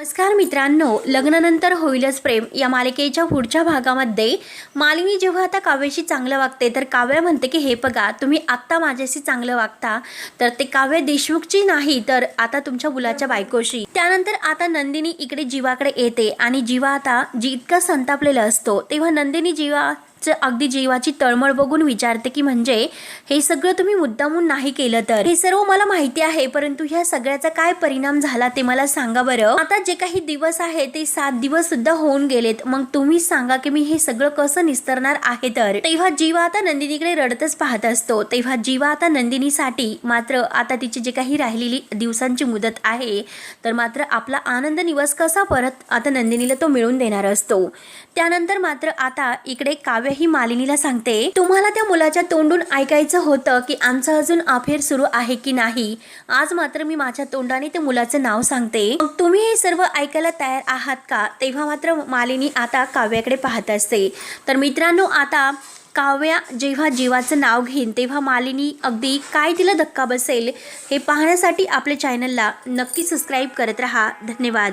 नमस्कार मित्रांनो लग्नानंतर होईलच प्रेम. या मालिकेच्या पुढच्या भागामध्ये मालिनी जेव्हा आता काव्याशी चांगलं वागते तर काव्या म्हणते की हे बघा तुम्ही आत्ता माझ्याशी चांगलं वागता. तर ते काव्य देशमुखची नाही तर आता तुमच्या मुलाच्या बायकोशी. त्यानंतर आता नंदिनी इकडे जीवाकडे येते आणि जीवा आता जी इतका संतापलेला असतो तेव्हा नंदिनी जीवा च अगदी जीवाची तळमळ बघून विचारते की म्हणजे हे सगळं तुम्ही मुद्दामून नाही केलं तर? हे सर्व मला माहिती आहे परंतु ह्या सगळ्याचा काय परिणाम झाला ते मला सांगा बरं. आता जे काही दिवस आहे ते सात दिवस सुद्धा होऊन गेलेत. मग तुम्ही सांगा की मी हे सगळं कसं निस्तरणार आहे तर? तेव्हा जीवा आता नंदिनीकडे रडतच पाहत असतो. तेव्हा जीवा आता नंदिनीसाठी मात्र आता तिची जे काही राहिलेली दिवसांची मुदत आहे तर मात्र आपला आनंद निवास कसा परत आता नंदिनीला तो मिळून देणार असतो. त्यानंतर मात्र आता इकडे काव्य ही मालिनीला सांगते तुम्हाला त्या मुलाच्या तोंडून ऐकायचं होतं की आमचं अजून अफेअर सुरू आहे की नाही? आज मात्र मी माझ्या तोंडाने त्या मुलाचं नाव सांगते. तुम्ही हे सर्व ऐकायला तयार आहात का? तेव्हा मात्र मालिनी आता काव्याकडे पाहत असते. तर मित्रांनो आता काव्या जेव्हा जीवाचं नाव घेईन तेव्हा मालिनी अगदी काय तिला धक्का बसेल हे पाहण्यासाठी आपल्या चॅनलला नक्की सबस्क्राईब करत राहा. धन्यवाद.